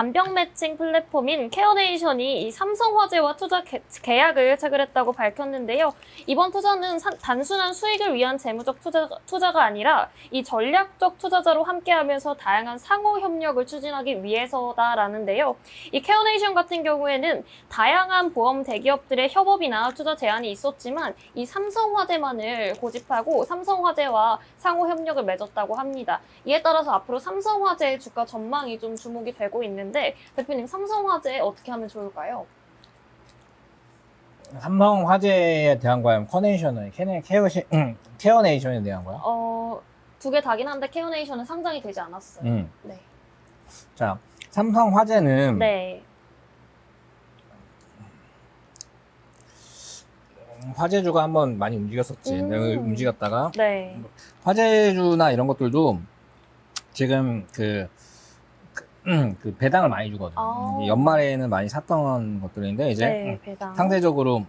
간병 매칭 플랫폼인 케어네이션이 이 삼성화재와 투자 개- 계약을 체결했다고 밝혔는데요. 이번 투자는 사- 단순한 수익을 위한 재무적 투자, 투자가 아니라 이 전략적 투자자로 함께하면서 다양한 상호 협력을 추진하기 위해서다라는데요. 이 케어네이션 같은 경우에는 다양한 보험 대기업들의 협업이나 투자 제안이 있었지만 이 삼성화재만을 고집하고 삼성화재와 상호 협력을 맺었다고 합니다. 이에 따라서 앞으로 삼성화재의 주가 전망이 좀 주목이 되고 있는데 대표님 삼성 화재 어떻게 하면 좋을까요? 삼성 화재에 대한 거야, 커네이션은 케네 케어 케어네이션에 대한 거야. 어, 두 개 다긴 한데 케어네이션은 상장이 되지 않았어요. 음. 네. 자, 삼성 화재는 네. 화재주가 한번 많이 움직였었지. 음. 움직였다가 네. 화재주나 이런 것들도 지금 그, 그, 음, 그 배당을 많이 주거든. 아. 연말에는 많이 샀던 것들인데 이제 네, 음, 배당. 상대적으로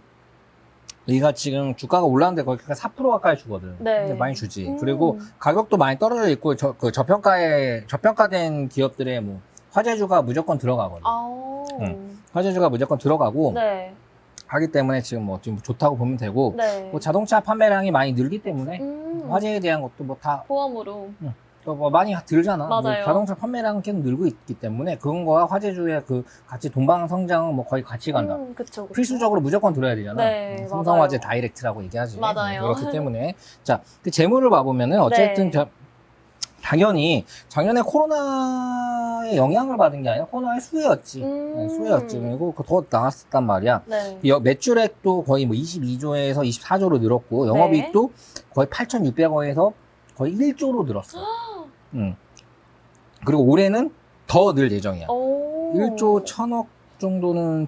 우리가 지금 주가가 올랐는데 거의 4% 가까이 주거든. 네. 근데 많이 주지. 음. 그리고 가격도 많이 떨어져 있고 저, 그 저평가에 저평가된 기업들의 뭐 화재주가 무조건 들어가거든. 아. 음. 화재주가 무조건 들어가고 네. 하기 때문에 지금 뭐 지금 좋다고 보면 되고 네. 뭐 자동차 판매량이 많이 늘기 때문에 음. 화재에 대한 것도 뭐 다 보험으로. 뭐 많이 들잖아. 뭐 맞아요. 자동차 판매량은 계속 늘고 있기 때문에 그런 거와 화재주의 그 같이 동방 성장은 뭐 거의 같이 간다. 음, 그쵸, 그쵸. 필수적으로 무조건 들어야 되잖아. 네, 음, 삼성화재 맞아요. 다이렉트라고 얘기하지. 맞아요. 음, 그렇기 때문에 자, 그 재물을 봐보면은 어쨌든 네. 자- 당연히 작년에 코로나의 영향을 받은 게 아니라 코로나의 수혜였지. 음. 네, 수혜였지. 그리고 그더 나왔었단 말이야. 네. 여- 매출액도 거의 뭐 22조에서 24조로 늘었고 네. 영업이익도 거의 8,600원에서 거의 1조로 늘었어. 음. 그리고 올해는 더 늘 예정이야. 오. 1조 1천억 정도는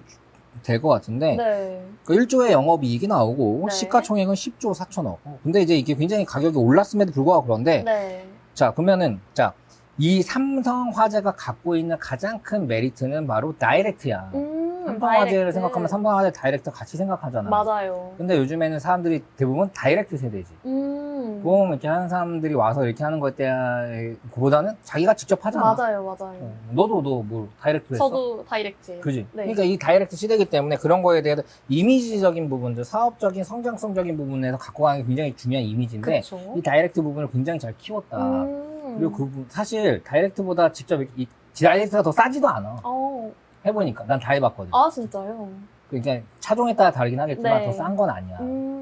될 것 같은데 네. 그 1조의 영업이익이 나오고 네. 시가총액은 10조 4천억. 근데 이제 이게 굉장히 가격이 올랐음에도 불구하고 그런데 네. 자 그러면은 자 이 삼성 화재가 갖고 있는 가장 큰 메리트는 바로 다이렉트야. 음, 삼성 화재를 다이렉트. 생각하면 삼성 화재 다이렉트 같이 생각하잖아. 맞아요. 근데 요즘에는 사람들이 대부분 다이렉트 세대지. 음. 보험 이렇게 하는 사람들이 와서 이렇게 하는 것에 보다는 자기가 직접 하잖아. 맞아요, 맞아요. 어, 너도 너 뭐 다이렉트 했어? 저도 다이렉트예요. 그지? 네. 그러니까 이 다이렉트 시대이기 때문에 그런 거에 대해서 이미지적인 부분들, 사업적인 성장성적인 부분에서 갖고 가는 게 굉장히 중요한 이미지인데 그쵸. 이 다이렉트 부분을 굉장히 잘 키웠다. 음. 그리고 그 사실 다이렉트보다 직접 이, 이 다이렉트가 더 싸지도 않아. 어. 해보니까 난 다 해봤거든. 아, 진짜요? 그러니까 차종에 따라 다르긴 하겠지만 네. 더 싼 건 아니야. 음.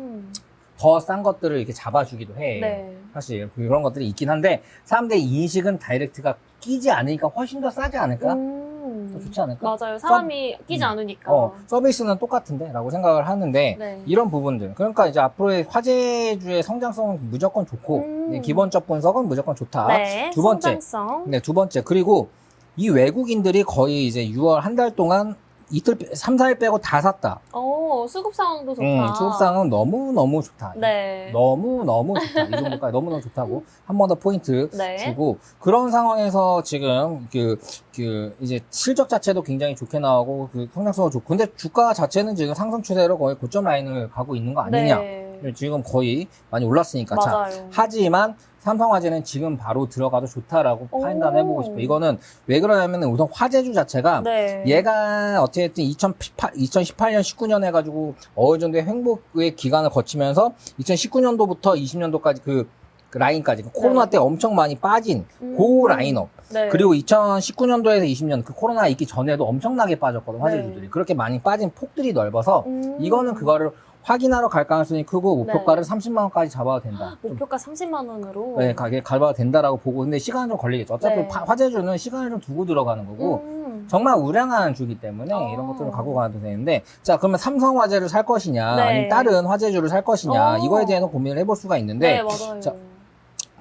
더 싼 것들을 이렇게 잡아주기도 해. 네. 사실 그런 것들이 있긴 한데 사람들의 인식은 다이렉트가 끼지 않으니까 훨씬 더 싸지 않을까? 음. 더 좋지 않을까? 맞아요. 사람이 끼지 음. 않으니까. 어, 서비스는 똑같은데 라고 생각을 하는데 네. 이런 부분들 그러니까 이제 앞으로의 화재주의 성장성은 무조건 좋고 음. 네, 기본적 분석은 무조건 좋다. 네. 두 번째. 성장성. 네, 두 번째 그리고 이 외국인들이 거의 이제 6월 한 달 동안 이틀, 3, 4일 빼고 다 샀다. 어, 수급 상황도 좋다. 음, 수급상은 너무너무 좋다. 네. 너무너무 좋다. 이 정도까지 너무너무 좋다고 한 번 더 포인트 네. 주고 그런 상황에서 지금 그, 그 이제 실적 자체도 굉장히 좋게 나오고 그 성장성도 좋고 근데 주가 자체는 지금 상승 추세로 거의 고점 라인을 가고 있는 거 아니냐. 네. 지금 거의 많이 올랐으니까 자 맞아요. 하지만 삼성화재는 지금 바로 들어가도 좋다라고 오. 판단해보고 싶어. 이거는 왜 그러냐면 우선 화재주 자체가 네. 얘가 어쨌든 2018, 2018년, 19년 해가지고 어느 정도의 행복의 기간을 거치면서 2019년도부터 20년도까지 그, 그 라인까지 그 코로나 네. 때 엄청 많이 빠진 음. 그 라인업 네. 그리고 2019년도에서 20년 그 코로나 있기 전에도 엄청나게 빠졌거든 화재주들이 네. 그렇게 많이 빠진 폭들이 넓어서 음. 이거는 그거를 확인하러 갈 가능성이 크고 목표가를 네. 30만 원까지 잡아도 된다. 좀 목표가 30만 원으로. 네, 가게 갈바가 된다라고 보고 근데 시간은 좀 걸리겠죠. 어차피 네. 화- 화재주는 시간을 좀 두고 들어가는 거고 음. 정말 우량한 주기 때문에 어. 이런 것들을 갖고 가도 되는데 자 그러면 삼성 화재를 살 것이냐 네. 아니면 다른 화재주를 살 것이냐 어. 이거에 대해서 고민을 해볼 수가 있는데 네, 맞아요. 자,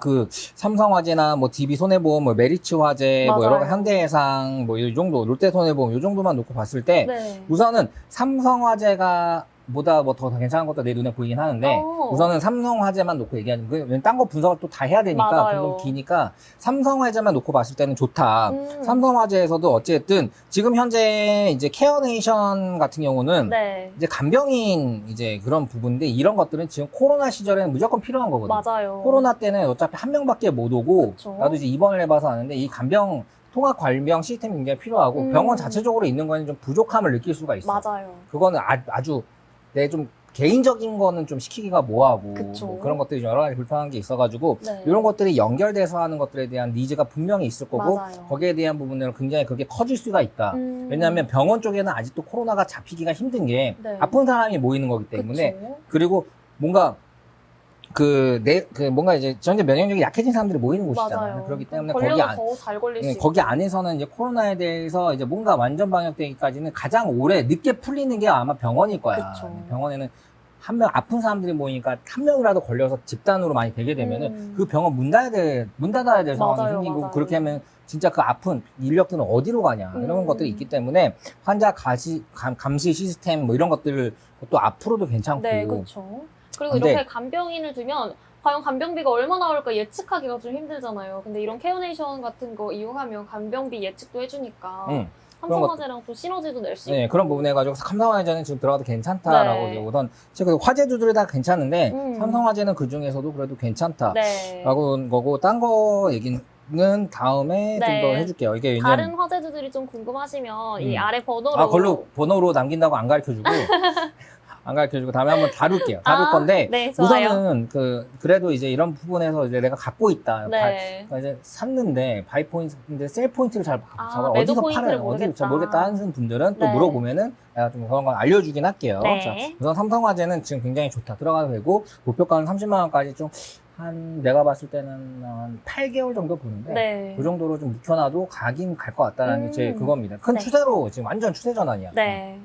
그 삼성 화재나 뭐 DB 손해보험, 뭐 메리츠 화재, 뭐 여러 현대해상 뭐 이 정도 롯데 손해보험 이 정도만 놓고 봤을 때 네. 우선은 삼성 화재가 보다 뭐 더 괜찮은 것도 내 눈에 보이긴 하는데 어. 우선은 삼성 화재만 놓고 얘기하는 거예요. 딴거 분석을 또 다 해야 되니까 맞아요. 좀 기니까 삼성 화재만 놓고 봤을 때는 좋다. 음. 삼성 화재에서도 어쨌든 지금 현재 이제 케어네이션 같은 경우는 네. 이제 간병인 이제 그런 부분인데 이런 것들은 지금 코로나 시절에는 무조건 필요한 거거든. 맞아요. 코로나 때는 어차피 한 명밖에 못 오고 그쵸. 나도 이제 입원을 해봐서 아는데 이 간병 통합 관병 시스템이 굉장히 필요하고 음. 병원 자체적으로 있는 거는 좀 부족함을 느낄 수가 있어. 맞아요. 그거는 아, 주 내 좀 개인적인 거는 좀 시키기가 뭐하고 그쵸. 뭐 그런 것들이 여러 가지 불편한 게 있어가지고 네. 이런 것들이 연결돼서 하는 것들에 대한 니즈가 분명히 있을 거고 맞아요. 거기에 대한 부분들은 굉장히 그게 커질 수가 있다. 음. 왜냐하면 병원 쪽에는 아직도 코로나가 잡히기가 힘든 게 네. 아픈 사람이 모이는 거기 때문에 그쵸. 그리고 뭔가 그, 내, 그, 뭔가 이제 전체 면역력이 약해진 사람들이 모이는 곳이잖아요. 맞아요. 그렇기 때문에 거기 안, 더잘 걸릴 수 네, 있고. 거기 안에서는 이제 코로나에 대해서 이제 뭔가 완전 방역되기까지는 가장 오래 늦게 풀리는 게 아마 병원일 거야. 그쵸. 병원에는 한 명 아픈 사람들이 모이니까 한 명이라도 걸려서 집단으로 많이 되게 되면은 음. 그 병원 문 닫아야 돼, 문 닫아야 될 상황이 맞아요, 생기고 맞아요. 그렇게 하면 진짜 그 아픈 인력들은 어디로 가냐 이런 음. 것들이 있기 때문에 환자 가시, 감, 감시 시스템 뭐 이런 것들 또 앞으로도 괜찮고 네, 그렇죠. 그리고 근데- 이렇게 간병인을 두면 과연 간병비가 얼마 나올까 예측하기가 좀 힘들잖아요. 근데 이런 케어네이션 같은 거 이용하면 간병비 예측도 해주니까 응. 삼성화재랑 또 시너지도 낼수 네, 있고. 그런 부분에 가지고 삼성화재는 지금 들어가도 괜찮다라고 네. 이제 오던 지금 화재 주들이 다 괜찮은데 음. 삼성화재는 그 중에서도 그래도 괜찮다. 네. 라고 한 거고 딴 거 얘기는 다음에 좀 네. 더 해줄게요. 이게 왜냐면 다른 화재주들이 좀 궁금하시면 이 음. 아래 번호로 아 걸로 번호로 남긴다고 안 가르쳐 주고 안 가르쳐주고 다음에 한번 다룰게요. 다룰 아, 건데 네, 좋아요. 우선은 그 그래도 이제 이런 부분에서 이제 내가 갖고 있다. 네. 바- 이제 샀는데 바이 포인트인데 셀 포인트를 잘 아, 잡아 어디서 팔아요? 어디서 잘 모르겠다. 하는 분들은 또 네. 물어보면은 내가 좀 그런 건 알려주긴 할게요. 네. 자, 우선 삼성화재는 지금 굉장히 좋다. 들어가도 되고 목표가는 30만 원까지 좀한 내가 봤을 때는 한 8개월 정도 보는데 네. 그 정도로 좀 묵혀놔도 가긴 갈 것 같다는 게제 음. 그겁니다. 큰 네. 추세로 지금 완전 추세 전환이야. 네.